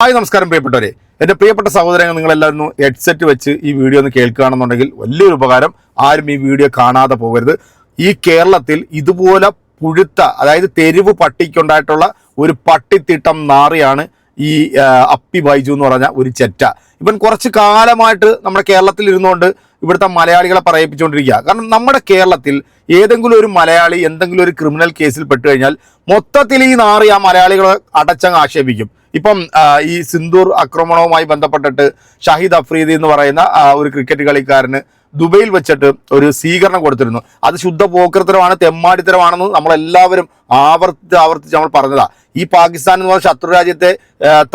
Hi നമസ്കാരം പ്രിയപ്പെട്ടവരെ. എന്റെ പ്രിയപ്പെട്ട സഹോദരങ്ങൾ നിങ്ങളെല്ലാവരും ഹെഡ്സെറ്റ് വെച്ച് ഈ വീഡിയോ ഒന്ന് കേൾക്കുകയാണെന്നുണ്ടെങ്കിൽ വലിയൊരു ഉപകാരം. ആരും ഈ വീഡിയോ കാണാതെ പോകരുത്. ഈ കേരളത്തിൽ ഇതുപോലെ പുഴുത്ത അതായത് തെരുവ് പട്ടിക്കുണ്ടായിട്ടുള്ള ഒരു പട്ടിത്തിട്ടം നാറിയാണ് ഈ അപ്പി ബൈജു എന്ന് പറഞ്ഞ ഒരു ചെറ്റ. ഇവൻ കുറച്ച് കാലമായിട്ട് നമ്മുടെ കേരളത്തിൽ ഇരുന്നുകൊണ്ട് ഇവിടുത്തെ മലയാളികളെ പറയിപ്പിച്ചുകൊണ്ടിരിക്കുക. കാരണം നമ്മുടെ കേരളത്തിൽ ഏതെങ്കിലും ഒരു മലയാളി എന്തെങ്കിലും ഒരു ക്രിമിനൽ കേസിൽ പെട്ട് കഴിഞ്ഞാൽ മൊത്തത്തിൽ ഈ നാറി ആ മലയാളികളെ അടച്ചങ്ങ് ആക്ഷേപിക്കും. ഇപ്പം ഈ സിന്ദൂർ ആക്രമണവുമായി ബന്ധപ്പെട്ടിട്ട് ഷാഹിദ് അഫ്രീദി എന്ന് പറയുന്ന ഒരു ക്രിക്കറ്റ് കളിക്കാരന് ദുബൈയിൽ വെച്ചിട്ട് ഒരു സ്വീകരണം കൊടുത്തിരുന്നു. അത് ശുദ്ധ പോക്കൃത്തരമാണ് തെമ്മാടിത്തരമാണെന്ന് നമ്മളെല്ലാവരും ആവർത്തിച്ച് ആവർത്തിച്ച് നമ്മൾ പറഞ്ഞതാ. ഈ പാകിസ്ഥാൻ എന്ന് പറഞ്ഞ ശത്രു രാജ്യത്തെ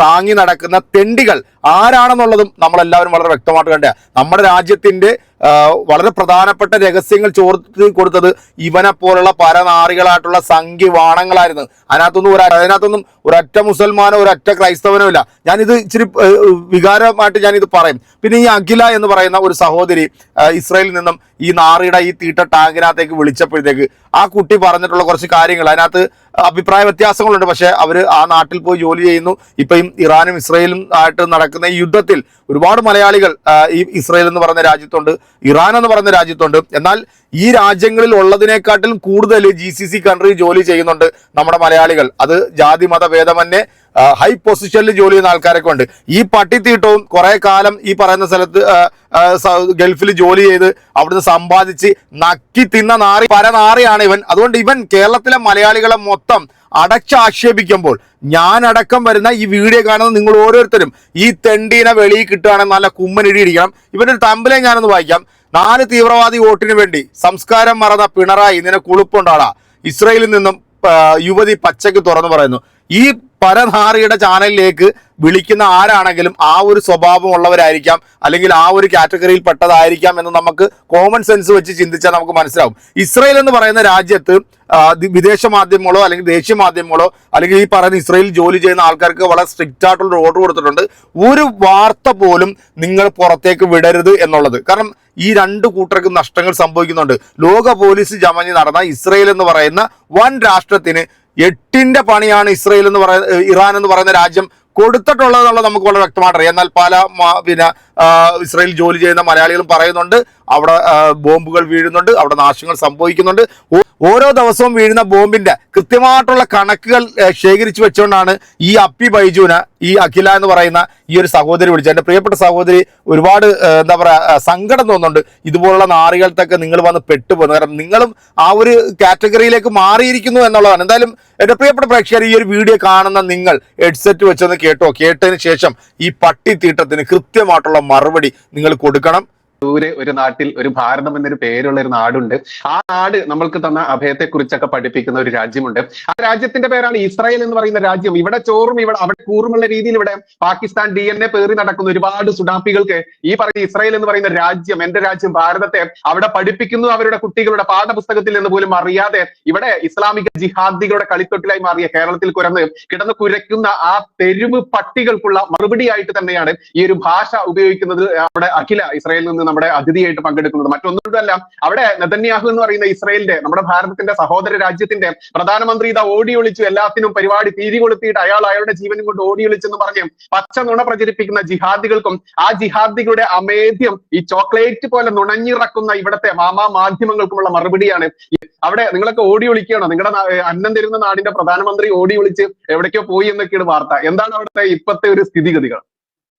താങ്ങി നടക്കുന്ന തെണ്ടികൾ ആരാണെന്നുള്ളതും നമ്മളെല്ലാവരും വളരെ വ്യക്തമായിട്ട് കണ്ട നമ്മുടെ രാജ്യത്തിന്റെ വളരെ പ്രധാനപ്പെട്ട രഹസ്യങ്ങൾ ചോർത്തി കൊടുത്തത് ഇവനെ പോലുള്ള പരനാറികളായിട്ടുള്ള സംഖ്യവാണങ്ങളായിരുന്നു. അതിനകത്തൊന്നും ഒരു അതിനകത്തൊന്നും ഒരൊറ്റ മുസൽമാനോ ഒരൊറ്റ ക്രൈസ്തവനോ ഇല്ല. ഞാനിത് ഇച്ചിരി വികാരമായിട്ട് ഞാനിത് പറയും. പിന്നെ ഈ അഖില എന്ന് പറയുന്ന ഒരു സഹോദരി ഇസ്രയേലിൽ നിന്നും ഈ നാറിയുടെ ഈ തീട്ട ടാങ്കിനകത്തേക്ക് വിളിച്ചപ്പോഴത്തേക്ക് ആ കുട്ടി പറഞ്ഞിട്ടുള്ള കുറച്ച് കാര്യങ്ങൾ അതിനകത്ത് അഭിപ്രായ വ്യത്യാസങ്ങളുണ്ട്. പക്ഷേ അവർ ആ നാട്ടിൽ പോയി ജോലി ചെയ്യുന്നു. ഇപ്പം ഇറാനും ഇസ്രയേലും ആയിട്ട് നടക്കുന്ന ഈ യുദ്ധത്തിൽ ഒരുപാട് മലയാളികൾ ഈ ഇസ്രയേൽ എന്ന് പറയുന്ന രാജ്യത്തുണ്ട് ഇറാൻ എന്ന് പറയുന്ന രാജ്യത്തുണ്ട്. എന്നാൽ ഈ രാജ്യങ്ങളിൽ ഉള്ളതിനെക്കാട്ടിലും കൂടുതൽ ജി സി സി കൺട്രി ജോലി ചെയ്യുന്നുണ്ട് നമ്മുടെ മലയാളികൾ. അത് ജാതി മത ഭേദമന്യേ ഹൈ പൊസിഷനിൽ ജോലി ചെയ്യുന്ന ആൾക്കാരൊക്കെ ഉണ്ട്. ഈ പട്ടിത്തീട്ടവും കുറെ കാലം ഈ പറയുന്ന സ്ഥലത്ത് ഗൾഫിൽ ജോലി ചെയ്ത് അവിടുന്ന് സമ്പാദിച്ച് നക്കി തിന്ന നാറി പരനാറിയാണ് ഇവൻ. അതുകൊണ്ട് ഇവൻ കേരളത്തിലെ മലയാളികളെ മൊത്തം അടച്ചാക്ഷേപിക്കുമ്പോൾ അടക്കം വരുന്ന ഈ വീഡിയോ കാണുന്ന നിങ്ങൾ ഓരോരുത്തരും ഈ തെണ്ടീനെ വെളിയിൽ കിട്ടുകയാണെങ്കിൽ നല്ല കുമ്മനിടി ഇടിക്കണം ഇവരുടെ ഒരു തമ്പിലെ ഞാനൊന്ന് വായിക്കാം. നാല് തീവ്രവാദി വോട്ടിന് വേണ്ടി സംസ്കാരം മറന്ന പിണറായി നിന്നെ കുളിപ്പുണ്ടാടാ ഇസ്രയേലിൽ നിന്നും യുവതി പച്ചയ്ക്ക് തുറന്നു പറയുന്നു. ഈ പരനാറിയുടെ ചാനലിലേക്ക് വിളിക്കുന്ന ആരാണെങ്കിലും ആ ഒരു സ്വഭാവം ഉള്ളവരായിരിക്കാം അല്ലെങ്കിൽ ആ ഒരു കാറ്റഗറിയിൽ പെട്ടതായിരിക്കാം എന്ന് നമുക്ക് കോമൺ സെൻസ് വെച്ച് ചിന്തിച്ചാൽ നമുക്ക് മനസ്സിലാവും. ഇസ്രയേൽ എന്ന് പറയുന്ന രാജ്യത്ത് വിദേശ മാധ്യമങ്ങളോ അല്ലെങ്കിൽ ദേശീയ മാധ്യമങ്ങളോ അല്ലെങ്കിൽ ഈ പറയുന്ന ഇസ്രയേലിൽ ജോലി ചെയ്യുന്ന ആൾക്കാർക്ക് വളരെ സ്ട്രിക്റ്റ് ആയിട്ടുള്ള ഓർഡർ കൊടുത്തിട്ടുണ്ട്. ഒരു വാർത്ത പോലും നിങ്ങൾ പുറത്തേക്ക് വിടരുത് എന്നുള്ളത്. കാരണം ഈ രണ്ട് കൂട്ടർക്കും നഷ്ടങ്ങൾ സംഭവിക്കുന്നുണ്ട്. ലോക പോലീസ് ജമഞ്ഞ് നടന്ന ഇസ്രയേൽ എന്ന് പറയുന്ന വൻ രാഷ്ട്രത്തിന് എട്ടിന്റെ പണിയാണ് ഇസ്രയേൽ എന്ന് പറയുന്ന ഇറാൻ എന്ന് പറയുന്ന രാജ്യം കൊടുത്തിട്ടുള്ളത് എന്നുള്ളത് നമുക്ക് വളരെ വ്യക്തമായിട്ട് അറിയാം എന്നാൽ പല പിന്നെ ഇസ്രയേൽ ജോലി ചെയ്യുന്ന മലയാളികളും പറയുന്നുണ്ട് അവിടെ ബോംബുകൾ വീഴുന്നുണ്ട് അവിടെ നാശങ്ങൾ സംഭവിക്കുന്നുണ്ട്. ഓരോ ദിവസവും വീഴുന്ന ബോംബിന്റെ കൃത്യമായിട്ടുള്ള കണക്കുകൾ ശേഖരിച്ചു വെച്ചുകൊണ്ടാണ് ഈ അപ്പി ബൈജുവിന് ഈ അഖില എന്ന് പറയുന്ന ഈ ഒരു സഹോദരി വിളിച്ചത്. എന്റെ പ്രിയപ്പെട്ട സഹോദരി ഒരുപാട് എന്താ പറയുക സങ്കടം തോന്നുന്നുണ്ട്. ഇതുപോലുള്ള നാറികൾക്കൊക്കെ നിങ്ങൾ വന്ന് പെട്ടുപോകുന്നു. കാരണം നിങ്ങളും ആ ഒരു കാറ്റഗറിയിലേക്ക് മാറിയിരിക്കുന്നു എന്നുള്ളതാണ്. എന്തായാലും എന്റെ പ്രിയപ്പെട്ട പ്രേക്ഷകർ ഈ ഒരു വീഡിയോ കാണുന്ന നിങ്ങൾ ഹെഡ്സെറ്റ് വെച്ചൊന്ന് കേട്ടോ. കേട്ടതിന് ശേഷം ഈ പട്ടിത്തീട്ടത്തിന് കൃത്യമായിട്ടുള്ള മറുപടി നിങ്ങൾ കൊടുക്കണം. ദൂരെ ഒരു നാട്ടിൽ ഒരു ഭാരതം എന്നൊരു പേരുള്ള ഒരു നാടുണ്ട്. ആ നാട് നമ്മൾക്ക് തന്ന അഭയത്തെ കുറിച്ചൊക്കെ പഠിപ്പിക്കുന്ന ഒരു രാജ്യമുണ്ട്. ആ രാജ്യത്തിന്റെ പേരാണ് ഇസ്രായേൽ എന്ന് പറയുന്ന രാജ്യം. ഇവിടെ ചോറും ഇവിടെ അവിടെ കൂറുമുള്ള രീതിയിൽ ഇവിടെ പാകിസ്ഥാൻ ഡി എൻ എ പേറി നടക്കുന്ന ഒരുപാട് സുഡാപ്പികൾക്ക് ഈ പറയുന്ന ഇസ്രായേൽ എന്ന് പറയുന്ന രാജ്യം എന്റെ രാജ്യം ഭാരതത്തെ അവിടെ പഠിപ്പിക്കുന്നു അവരുടെ കുട്ടികളുടെ പാഠപുസ്തകത്തിൽ നിന്ന് പോലും അറിയാതെ ഇവിടെ ഇസ്ലാമിക ജിഹാദികളുടെ കളിത്തൊട്ടിലായി മാറിയ കേരളത്തിൽ കുരന്ന് കിടന്ന് കുരയ്ക്കുന്ന ആ തെരുവ് പട്ടികൾക്കുള്ള മറുപടിയായിട്ട് തന്നെയാണ് ഈ ഒരു ഭാഷ ഉപയോഗിക്കുന്നത് അവിടെ അഖില ഇസ്രായേലിൽ നിന്ന് നമ്മുടെ അതിഥിയായിട്ട് പങ്കെടുക്കുന്നത്. മറ്റൊന്നുമല്ല അവിടെ നെതന്യാഹു എന്ന് പറയുന്ന ഇസ്രയേലിന്റെ നമ്മുടെ ഭാരതത്തിന്റെ സഹോദര രാജ്യത്തിന്റെ പ്രധാനമന്ത്രി ഇതാ ഓടി ഒളിച്ചു എല്ലാത്തിനും പരിപാടി തീരി കൊളുത്തിയിട്ട് അയാൾ അയാളുടെ ജീവനും കൊണ്ട് ഓടി ഒളിച്ചെന്ന് പറഞ്ഞ് പച്ച നുണ പ്രചരിപ്പിക്കുന്ന ജിഹാദികൾക്കും ആ ജിഹാദികളുടെ അമേദ്യം ഈ ചോക്ലേറ്റ് പോലെ നുണഞ്ഞിറക്കുന്ന ഇവിടത്തെ മാമാ മാധ്യമങ്ങൾക്കുമുള്ള മറുപടിയാണ്. അവിടെ നിങ്ങളൊക്കെ ഓടി ഒളിക്കുകയാണോ? നിങ്ങളുടെ അന്നം തരുന്ന നാടിന്റെ പ്രധാനമന്ത്രി ഓടി ഒളിച്ച് എവിടേക്കോ പോയി എന്നൊക്കെയാണ് വാർത്ത. എന്താണ് അവിടുത്തെ ഇപ്പത്തെ ഒരു സ്ഥിതിഗതികൾ?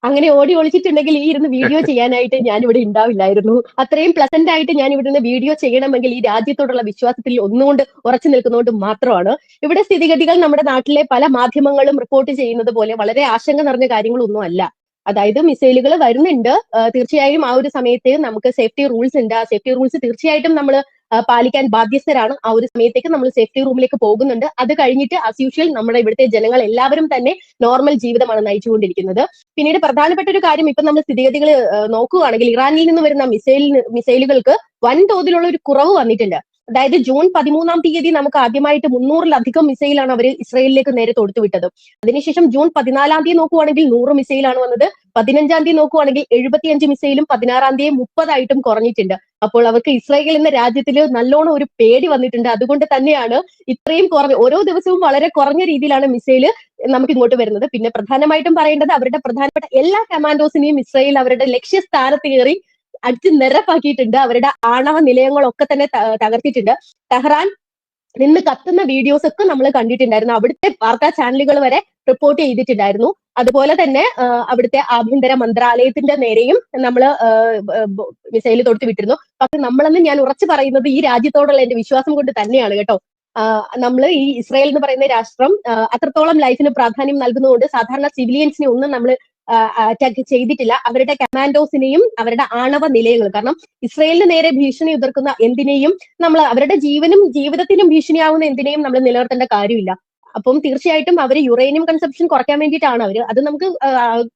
അങ്ങനെ ഓടി ഒളിച്ചിട്ടുണ്ടെങ്കിൽ ഈ ഇരുന്ന് വീഡിയോ ചെയ്യാനായിട്ട് ഞാൻ ഇവിടെ ഉണ്ടാവില്ലായിരുന്നു. അത്രയും പ്ലസന്റ് ആയിട്ട് ഞാൻ ഇവിടെ നിന്ന് വീഡിയോ ചെയ്യണമെങ്കിൽ ഈ രാജ്യത്തോടുള്ള വിശ്വാസത്തിൽ ഒന്നുകൊണ്ട് ഉറച്ചു നിൽക്കുന്നതുകൊണ്ട് മാത്രമാണ്. ഇവിടെ സ്ഥിതിഗതികൾ നമ്മുടെ നാട്ടിലെ പല മാധ്യമങ്ങളും റിപ്പോർട്ട് ചെയ്യുന്നത് പോലെ വളരെ ആശങ്ക നിറഞ്ഞ കാര്യങ്ങളൊന്നും അല്ല. അതായത് മിസൈലുകൾ വരുന്നുണ്ട്. തീർച്ചയായും ആ ഒരു സമയത്ത് നമുക്ക് സേഫ്റ്റി റൂൾസ് ഉണ്ട്. ആ സേഫ്റ്റി റൂൾസ് തീർച്ചയായിട്ടും നമ്മൾ പാലിക്കാൻ ബാധ്യസ്ഥരാണ്. ആ ഒരു സമയത്തേക്ക് നമ്മൾ സേഫ്റ്റി റൂമിലേക്ക് പോകുന്നുണ്ട്. അത് കഴിഞ്ഞിട്ട് ആസ് യൂഷ്വൽ നമ്മുടെ ഇവിടുത്തെ ജനങ്ങൾ എല്ലാവരും തന്നെ നോർമൽ ജീവിതമാണ് നയിച്ചുകൊണ്ടിരിക്കുന്നത്. പിന്നീട് പ്രധാനപ്പെട്ട ഒരു കാര്യം ഇപ്പൊ നമ്മൾ സ്ഥിതിഗതികൾ നോക്കുകയാണെങ്കിൽ ഇറാനിൽ നിന്ന് വരുന്ന മിസൈൽ മിസൈലുകൾക്ക് വൻതോതിലുള്ള ഒരു കുറവ് വന്നിട്ടുണ്ട്. അതായത് ജൂൺ പതിമൂന്നാം തീയതി നമുക്ക് ആദ്യമായിട്ട് മുന്നൂറിലധികം മിസൈലാണ് അവർ ഇസ്രയേലിലേക്ക് നേരെ തൊടുത്തുവിട്ടത്. അതിനുശേഷം ജൂൺ പതിനാലാം തീയതി നോക്കുവാണെങ്കിൽ നൂറ് മിസൈലാണ് വന്നത്. പതിനഞ്ചാം തീയതി നോക്കുവാണെങ്കിൽ എഴുപത്തിയഞ്ച് മിസൈലും പതിനാറാം തീയതി മുപ്പതായിട്ടും കുറഞ്ഞിട്ടുണ്ട്. അപ്പോൾ അവർക്ക് ഇസ്രായേൽ എന്ന രാജ്യത്തിൽ നല്ലോണം ഒരു പേടി വന്നിട്ടുണ്ട്. അതുകൊണ്ട് തന്നെയാണ് ഇത്രയും കുറഞ്ഞ ഓരോ ദിവസവും വളരെ കുറഞ്ഞ രീതിയിലാണ് മിസൈൽ നമുക്ക് ഇങ്ങോട്ട് വരുന്നത്. പിന്നെ പ്രധാനമായിട്ടും പറയേണ്ടത് അവരുടെ പ്രധാനപ്പെട്ട എല്ലാ കമാൻഡോസിനെയും ഇസ്രായേൽ അവരുടെ ലക്ഷ്യസ്ഥാനത്ത് കയറി അടിച്ച് നിരപ്പാക്കിയിട്ടുണ്ട്. അവരുടെ ആണവ നിലയങ്ങളൊക്കെ തന്നെ തകർത്തിട്ടുണ്ട്. ടെഹ്റാൻ നിന്ന് കത്തുന്ന വീഡിയോസ് ഒക്കെ നമ്മൾ കണ്ടിട്ടുണ്ടായിരുന്നു. അവിടുത്തെ വാർത്താ ചാനലുകൾ വരെ റിപ്പോർട്ട് ചെയ്തിട്ടുണ്ടായിരുന്നു. അതുപോലെ തന്നെ അവിടുത്തെ ആഭ്യന്തര മന്ത്രാലയത്തിന്റെ നേരെയും നമ്മൾ മിസൈൽ തൊടുത്ത് വിട്ടിരുന്നു. പക്ഷെ നമ്മളെന്ന് ഞാൻ ഉറച്ചു പറയുന്നത് ഈ രാജ്യത്തോടുള്ള എന്റെ വിശ്വാസം കൊണ്ട് തന്നെയാണ് കേട്ടോ. നമ്മൾ ഈ ഇസ്രായേൽ എന്ന് പറയുന്ന രാഷ്ട്രം അത്രത്തോളം ലൈഫിന് പ്രാധാന്യം നൽകുന്നതുകൊണ്ട് സാധാരണ സിവിലിയൻസിനെ ഒന്നും നമ്മൾ അറ്റാക്ക് ചെയ്തിട്ടില്ല. അവരുടെ കമാൻഡോസിനെയും അവരുടെ ആണവ നിലയങ്ങൾ. കാരണം ഇസ്രയേലിന് നേരെ ഭീഷണി ഉതിർക്കുന്ന എന്തിനേയും നമ്മൾ അവരുടെ ജീവനും ജീവിതത്തിനും ഭീഷണിയാവുന്ന എന്തിനേയും നമ്മൾ നിലനിർത്തേണ്ട കാര്യമില്ല. അപ്പം തീർച്ചയായിട്ടും അവർ യുറേനിയം കൺസെപ്ഷൻ കുറയ്ക്കാൻ വേണ്ടിയിട്ടാണ് അവർ അത് നമുക്ക്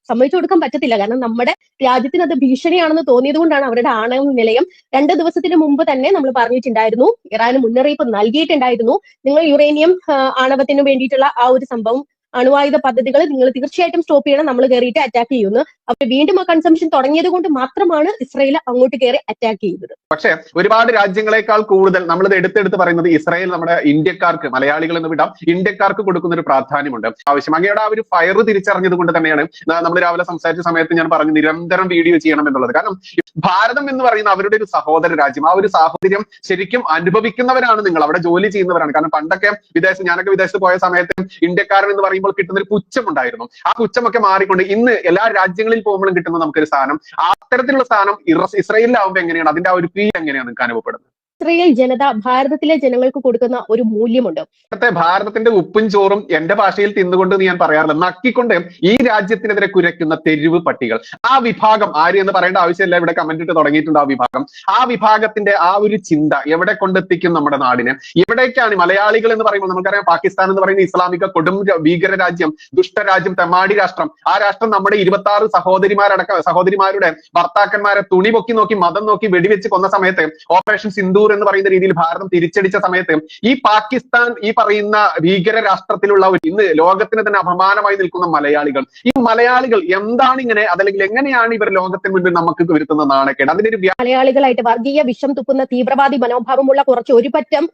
സമ്മതിച്ചു കൊടുക്കാൻ പറ്റത്തില്ല. കാരണം നമ്മുടെ രാജ്യത്തിന് അത് ഭീഷണിയാണെന്ന് തോന്നിയത് കൊണ്ടാണ് അവരുടെ ആണവ നിലയം രണ്ട് ദിവസത്തിന് മുമ്പ് തന്നെ നമ്മൾ പറഞ്ഞിട്ടുണ്ടായിരുന്നു. ഇറാന് മുന്നറിയിപ്പ് നൽകിയിട്ടുണ്ടായിരുന്നു. നിങ്ങൾ യുറേനിയം ആണവത്തിന് വേണ്ടിയിട്ടുള്ള ആ ഒരു സംഭവം അണുവായുധ പദ്ധതികൾ നിങ്ങൾ തീർച്ചയായിട്ടും സ്റ്റോപ്പ് ചെയ്യണം നമ്മൾ കയറിയിട്ട് അറ്റാക്ക് ചെയ്യുന്നു. അപ്പൊ വീണ്ടും ആ കൺസംഷൻ തുടങ്ങിയത് കൊണ്ട് മാത്രമാണ് ഇസ്രായേൽ അങ്ങോട്ട് കയറി അറ്റാക്ക് ചെയ്തത് പക്ഷേ ഒരുപാട് രാജ്യങ്ങളെക്കാൾ കൂടുതൽ നമ്മളിത് എടുത്തെടുത്ത് പറയുന്നത് ഇസ്രായേൽ നമ്മുടെ ഇന്ത്യക്കാർക്ക് മലയാളികൾ എന്ന് വിടാം ഇന്ത്യക്കാർക്ക് കൊടുക്കുന്ന ഒരു പ്രാധാന്യമുണ്ട്. ആവശ്യം. അങ്ങയുടെ ആ ഒരു ഫയർ തിരിച്ചറിഞ്ഞത് കൊണ്ട് തന്നെയാണ് നമ്മൾ രാവിലെ സംസാരിച്ച സമയത്ത് ഞാൻ പറഞ്ഞു നിരന്തരം വീഡിയോ ചെയ്യണം എന്നുള്ളത്. കാരണം ഭാരതം എന്ന് പറയുന്ന അവരുടെ ഒരു സഹോദര രാജ്യം ആ ഒരു സാഹോദര്യം ശരിക്കും അനുഭവിക്കുന്നവരാണ് നിങ്ങൾ അവിടെ ജോലി ചെയ്യുന്നവരാണ്. കാരണം പണ്ടൊക്കെ വിദേശ ഞാനൊക്കെ വിദേശത്ത് പോയ സമയത്ത് ഇന്ത്യക്കാരൻ എന്ന് പറയുമ്പോൾ കിട്ടുന്ന ഒരു പുച്ഛം ഉണ്ടായിരുന്നു ആ പുച്ഛമൊക്കെ മാറിക്കൊണ്ട് ഇന്ന് എല്ലാ രാജ്യങ്ങളിൽ പോകുമ്പോഴും കിട്ടുന്ന നമുക്കൊരു സാധനം. അത്തരത്തിലുള്ള ഇറ- ഇസ്രായേലിലാവുമ്പോൾ എങ്ങനെയാണ്? അതിന്റെ ആ ഒരു ഫീൽ എങ്ങനെയാണ് നിങ്ങൾക്ക് അനുഭവപ്പെടുന്നത്? ഇസ്രായേൽ ജനത ഭാരതത്തിലെ ജനങ്ങൾക്ക് കൊടുക്കുന്ന ഒരു മൂല്യമുണ്ട്. ഭാരതത്തിന്റെ ഉപ്പും ചോറും എന്റെ ഭാഷയിൽ തിന്നുകൊണ്ട് ഞാൻ പറയാറില്ല. നക്കിക്കൊണ്ട് ഈ രാജ്യത്തിനെതിരെ കുരയ്ക്കുന്ന തെരുവ് പട്ടികൾ. ആ വിഭാഗം ആര് എന്ന് പറയേണ്ട ആവശ്യമില്ല. ഇവിടെ കമന്റ് ഇട്ട് തുടങ്ങിയിട്ടുണ്ട് ആ വിഭാഗം. ആ വിഭാഗത്തിന്റെ ആ ഒരു ചിന്ത എവിടെ കൊണ്ടെത്തിക്കും നമ്മുടെ നാടിനെ? എവിടേക്കാണ് മലയാളികൾ എന്ന് പറയുമ്പോൾ നമുക്കറിയാം പാകിസ്ഥാൻ എന്ന് പറയുന്ന ഇസ്ലാമിക കൊടും ഭീകര രാജ്യം ദുഷ്ടരാജ്യം തെമ്മാടി രാഷ്ട്രം. ആ രാഷ്ട്രം നമ്മുടെ ഇരുപത്തി ആറ് സഹോദരിമാരടക്കം സഹോദരിമാരുടെ ഭർത്താക്കന്മാരെ തുണി പൊക്കി നോക്കി മതം നോക്കി വെടിവെച്ച് കൊന്ന സമയത്ത് ഓപ്പറേഷൻ സിന്ദൂർ എന്ന് പറയുന്ന രീതിയിൽ ഭാരതം തിരിച്ചടിച്ച സമയത്ത് ഈ പാകിസ്ഥാൻ ഈ പറയുന്ന ഭീകര രാഷ്ട്രത്തിലുള്ള ഒരു ഇന്ന് ലോകത്തിന് തന്നെ അപമാനമായി നിൽക്കുന്ന മലയാളികൾ. ഈ മലയാളികൾ എന്താണ് ഇങ്ങനെ അതല്ലെങ്കിൽ എങ്ങനെയാണ് ഇവർ ലോകത്തിന് മുന്നിൽ നമുക്ക് വരുത്തുന്ന നാണക്കേട്? അതിന്റെ ഒരു മലയാളികളായിട്ട് വർഗീയ വിഷം തുപ്പുന്ന തീവ്രവാദി മനോഭാവമുള്ള കുറച്ച് ഒരു പറ്റം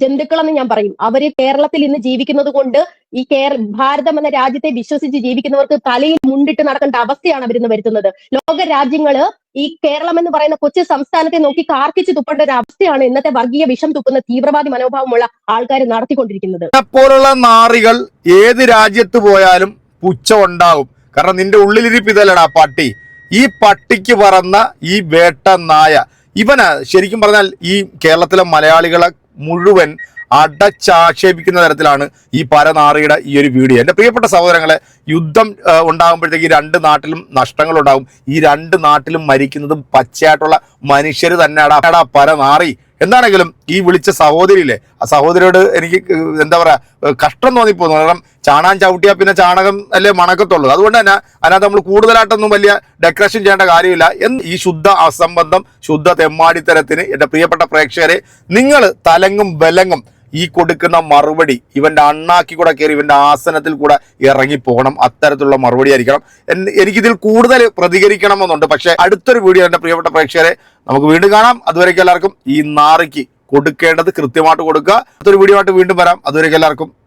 ജന്തുക്കളെന്ന് ഞാൻ പറയും. അവർ കേരളത്തിൽ ഇന്ന് ജീവിക്കുന്നത് കൊണ്ട് ഈ കേര ഭാരതം എന്ന രാജ്യത്തെ വിശ്വസിച്ച് ജീവിക്കുന്നവർക്ക് തലയിൽ മുണ്ടിട്ട് നടക്കേണ്ട അവസ്ഥയാണ് അവരിന്ന് വരുത്തുന്നത്. ലോക രാജ്യങ്ങൾ ഈ കേരളം എന്ന് പറയുന്ന കൊച്ചു സംസ്ഥാനത്തെ നോക്കി കാർക്കിച്ച് തുപ്പേണ്ട ഒരു അവസ്ഥയാണ് ഇന്നത്തെ വർഗീയ വിഷം തുപ്പുന്ന തീവ്രവാദി മനോഭാവമുള്ള ആൾക്കാർ നടത്തിക്കൊണ്ടിരിക്കുന്നത്. പോലുള്ള നാറികൾ ഏത് രാജ്യത്ത് പോയാലും പുച്ഛം ഉണ്ടാവും. കാരണം നിന്റെ ഉള്ളിലിരിപ്പ് ഇതല്ലടാ പട്ടി. ഈ പട്ടിക്ക് പറന്ന ഈ വേട്ട നായ ഇവന് ശരിക്കും പറഞ്ഞാൽ ഈ കേരളത്തിലെ മലയാളികളെ മുഴുവൻ അടച്ചാക്ഷേപിക്കുന്ന തരത്തിലാണ് ഈ പരനാറിയുടെ ഈ ഒരു വീഡിയോ. എന്റെ പ്രിയപ്പെട്ട സഹോദരങ്ങളെ യുദ്ധം ഉണ്ടാകുമ്പോഴത്തേക്ക് രണ്ട് നാട്ടിലും നഷ്ടങ്ങൾ ഉണ്ടാകും ഈ രണ്ട് നാട്ടിലും മരിക്കുന്നതും പച്ചയായിട്ടുള്ള മനുഷ്യർ അടാ പരനാറി. എന്താണെങ്കിലും ഈ വിളിച്ച സഹോദരിയില്ലേ ആ സഹോദരിയോട് എനിക്ക് എന്താ പറയാ കഷ്ടം തോന്നിപ്പോന്നു കാരണം ചാണാൻ ചവിട്ടിയാൽ പിന്നെ ചാണകം അല്ലേ മണക്കത്തുള്ളൂ. അതുകൊണ്ട് തന്നെ അതിനകത്ത് നമ്മൾ കൂടുതലായിട്ടൊന്നും വലിയ ഡെക്കറേഷൻ ചെയ്യേണ്ട കാര്യമില്ല. എന്ന് ഈ ശുദ്ധ അസംബന്ധം ശുദ്ധ തെമ്മാടിത്തരത്തിന് എന്റെ പ്രിയപ്പെട്ട പ്രേക്ഷകരെ നിങ്ങൾ തലങ്ങും ബലങ്ങും ഈ കൊടുക്കുന്ന മറുപടി ഇവന്റെ അണ്ണാക്കി കൂടെ കയറി ഇവന്റെ ആസനത്തിൽ കൂടെ ഇറങ്ങി പോകണം അത്തരത്തിലുള്ള മറുപടി ആയിരിക്കണം. എനിക്കിതിൽ കൂടുതൽ പ്രതികരിക്കണമെന്നുണ്ട്. പക്ഷേ അടുത്തൊരു വീഡിയോ എന്റെ പ്രിയപ്പെട്ട പ്രേക്ഷകരെ നമുക്ക് വീണ്ടും കാണാം. അതുവരേക്കും എല്ലാവർക്കും ഈ നാറിക്ക് കൊടുക്കേണ്ടത് കൃത്യമായിട്ട് കൊടുക്കുക. അടുത്തൊരു വീഡിയോ ആയിട്ട് വീണ്ടും വരാം. അതുവരേക്കും എല്ലാവർക്കും